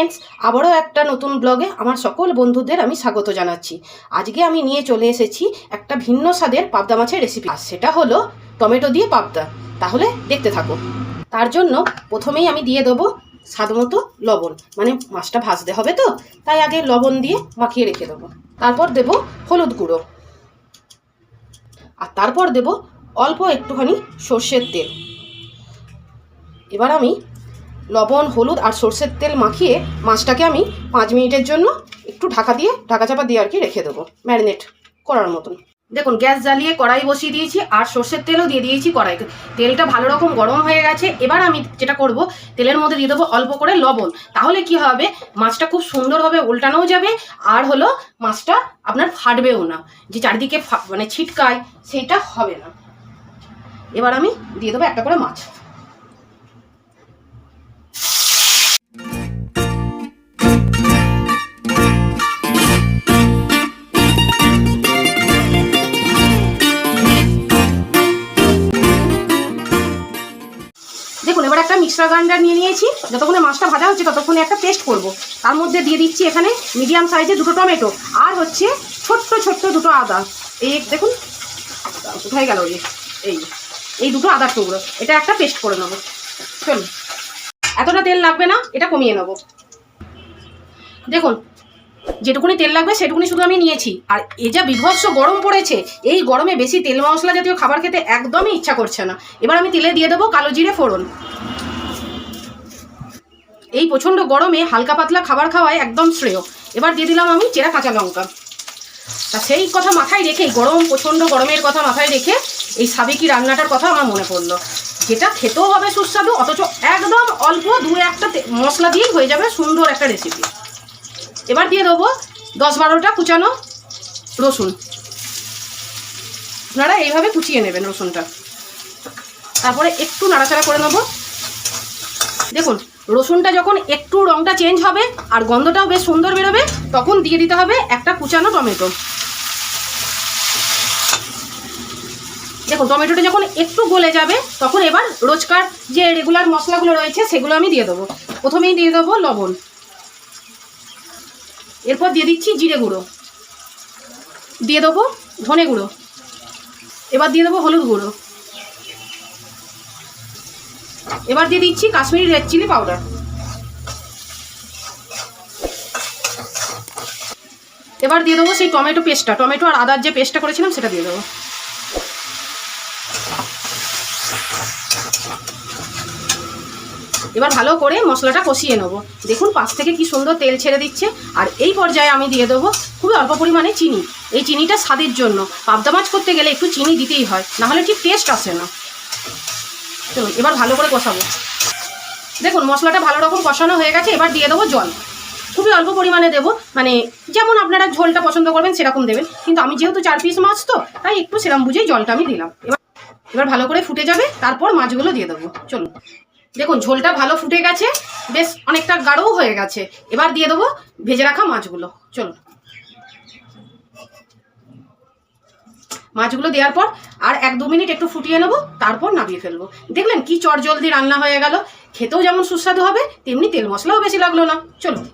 Friends আবারও একটা নতুন ব্লগে আমার সকল বন্ধুদের আমি স্বাগত জানাচ্ছি। আজকে আমি নিয়ে চলে এসেছি একটা ভিন্ন স্বাদের পাবদা মাছের রেসিপি আর সেটা হলো টমেটো দিয়ে পাবদা। তাহলে দেখতে থাকো। তার জন্য প্রথমেই আমি দিয়ে দেবো স্বাদ মতো লবণ। মানে মাছটা ভাজতে হবে তো, তাই আগে লবণ দিয়ে মাখিয়ে রেখে দেবো। তারপর দেব হলুদ গুঁড়ো। আর তারপর দেব অল্প একটুখানি সর্ষের তেল। এবার আমি লবণ, হলুদ আর সর্ষের তেল মাখিয়ে মাছটাকে আমি পাঁচ মিনিটের জন্য একটু ঢাকা দিয়ে, ঢাকা চাপা দিয়ে আর কি রেখে দেবো, ম্যারিনেট করার মতন। দেখুন, গ্যাস জ্বালিয়ে কড়াই বসিয়ে দিয়েছি আর সর্ষের তেলও দিয়ে দিয়েছি কড়াইতে। তেলটা ভালো রকম গরম হয়ে গেছে, এবার আমি যেটা করব, তেলের মধ্যে দিয়ে দেবো অল্প করে লবণ। তাহলে কি হবে, মাছটা খুব সুন্দরভাবে উল্টানোও যাবে আর হলো মাছটা আপনার ফাটবেও না, যে চারিদিকে মানে ছিটকায় সেইটা হবে না। এবার আমি দিয়ে দেবো একটা করে মাছ। দেখুন, এবার একটা মিক্সার গ্রাইন্ডার নিয়ে নিয়েছি। যতক্ষণে মাছটা ভাজা হচ্ছে, ততক্ষণে একটা পেস্ট করব। তার মধ্যে দিয়ে দিচ্ছি এখানে মিডিয়াম সাইজে দুটো টমেটো আর হচ্ছে ছোট্ট ছোট্ট দুটো আদা। এই দেখুন, কোথায় গেল এই এই দুটো আদার টুকরো। এটা একটা পেস্ট করে নেব। চলুন। এতটা তেল লাগবে না, এটা কমিয়ে নেব। দেখুন যেটুকুনি তেল লাগবে সেটুকুনি শুধু আমি নিয়েছি। আর এ যা বিভৎস গরম পড়েছে, এই গরমে বেশি তেল মশলা জাতীয় খাবার খেতে একদমই ইচ্ছা করছে না। এবার আমি তেলে দিয়ে দেবো কালো জিরে ফোড়ন। এই প্রচণ্ড গরমে হালকা পাতলা খাবার খাওয়ায় একদম শ্রেয়। এবার দিয়ে দিলাম আমি চেরা কাঁচা লঙ্কা। তা সেই কথা মাথায় রেখে গরম, প্রচণ্ড গরমের কথা মাথায় রেখে এই সাবেকি রান্নাটার কথা আমার মনে পড়ল। যেটা খেতেও হবে সুস্বাদু, অথচ একদম অল্প দু একটা মশলা দিয়েই হয়ে যাবে সুন্দর একটা রেসিপি এবার দিয়ে দেবো দশ বারোটা কুচানো রসুন। আপনারা এইভাবে কুচিয়ে নেবেন রসুনটা। তারপরে একটু নাড়াচাড়া করে নেব। দেখুন, রসুনটা যখন একটু রঙটা চেঞ্জ হবে আর গন্ধটাও বেশ সুন্দর বেরোবে, তখন দিয়ে দিতে হবে একটা কুচানো টমেটো। দেখুন, টমেটোটা যখন একটু গলে যাবে, তখন এবার রোজকার যে রেগুলার মশলাগুলো রয়েছে, সেগুলো আমি দিয়ে দেবো। প্রথমেই দিয়ে দেবো লবণ। এরপর দিয়ে দিচ্ছি জিরে গুঁড়ো। দিয়ে দেবো ধনে গুঁড়ো। এবার দিয়ে দেবো হলুদ গুঁড়ো। এবার দিয়ে দিচ্ছি কাশ্মীরি রেড চিলি পাউডার এবার দিয়ে দেবো সেই টমেটো পেস্টটা টমেটো আর আদার যে পেস্টটা করেছিলাম, সেটা দিয়ে দেবো। এবার ভালো করে মশলাটা কষিয়ে নেব। দেখুন পাশ থেকে কি সুন্দর তেল ছেড়ে দিচ্ছে। আর এই পর্যায়ে আমি দিয়ে দেবো খুবই অল্প পরিমাণে চিনি। এই চিনিটা স্বাদের জন্য। পাবদা মাছ করতে গেলে একটু চিনি দিতেই হয়, নাহলে ঠিক টেস্ট আসে না। চলুন, এবার ভালো করে কষাবো। দেখুন, মশলাটা ভালো রকম কষানো হয়ে গেছে, এবার দিয়ে দেবো জল। খুবই অল্প পরিমাণে দেবো মানে যেমন আপনারা ঝোলটা পছন্দ করবেন, সেরকম দেবেন। কিন্তু আমি যেহেতু চার পিস মাছ তো, তাই একটু সেরকম বুঝেই জলটা আমি দিলাম। এবার এবার ভালো করে ফুটে যাবে, তারপর মাছগুলো দিয়ে দেবো। চলুন। দেখুন, ঝোলটা ভালো ফুটে গেছে, বেশ অনেকটা গাঢ়ও হয়ে গেছে। এবার দিয়ে দেবো ভেজে রাখা মাছগুলো। চলুন। মাছগুলো দেওয়ার পর আর এক দু মিনিট একটু ফুটিয়ে নেব, তারপর নামিয়ে ফেলব। দেখলেন কি চট জলদি রান্না হয়ে গেল। খেতেও যেমন সুস্বাদু হবে, তেমনি তেল মশলাও বেশি লাগল না। চলুন।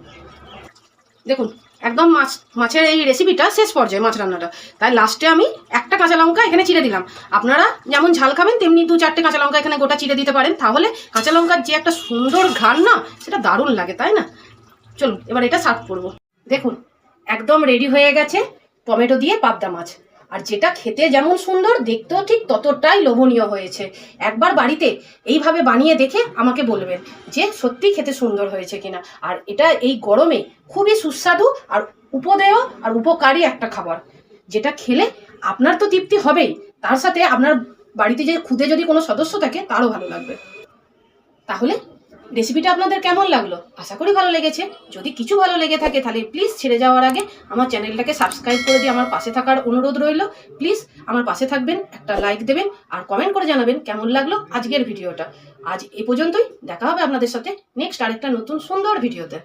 দেখুন একদম মাছ, মাছের এই রেসিপিটা শেষ পর্যায়ে মাছ রান্নাটা। তাই লাস্টে আমি একটা কাঁচা লঙ্কা এখানে চিড়ে দিলাম। আপনারা যেমন ঝাল খাবেন, তেমনি দু চারটে কাঁচা লঙ্কা এখানে গোটা চিড়ে দিতে পারেন। তাহলে কাঁচা লঙ্কার যে একটা সুন্দর ঘান না, সেটা দারুণ লাগে, তাই না? চলুন, এবার এটা সার্ভ করব। দেখুন, একদম রেডি হয়ে গেছে টমেটো দিয়ে পাবদা মাছ। আর যেটা খেতে যেমন সুন্দর, দেখতেও ঠিক ততটাই লোভনীয় হয়েছে। একবার বাড়িতে এইভাবে বানিয়ে দেখে আমাকে বলবেন যে সত্যি খেতে সুন্দর হয়েছে কিনা। আর এটা এই গরমে খুবই সুস্বাদু আর উপদেয় আর উপকারী একটা খাবার। যেটা খেলে আপনার তো তৃপ্তি হবেই। তার সাথে আপনার বাড়িতে যে খুদে যদি কোনো সদস্য থাকে, তারও ভালো লাগবে। তাহলে রেসিপিটা আপনাদের কেমন লাগল? আশা করি ভালো লেগেছে। যদি কিছু ভালো লেগে থাকে, তাহলে প্লিজ ছেড়ে যাওয়ার আগে আমার চ্যানেলটাকে সাবস্ক্রাইব করে দিয়ে আমার পাশে থাকার অনুরোধ রইল। প্লিজ আমার পাশে থাকবেন, একটা লাইক দেবেন, আর কমেন্ট করে জানাবেন কেমন লাগল আজকের ভিডিওটা। আজ এ পর্যন্তই, দেখা হবে আপনাদের সাথে নেক্সট আরেকটা নতুন সুন্দর ভিডিওতে।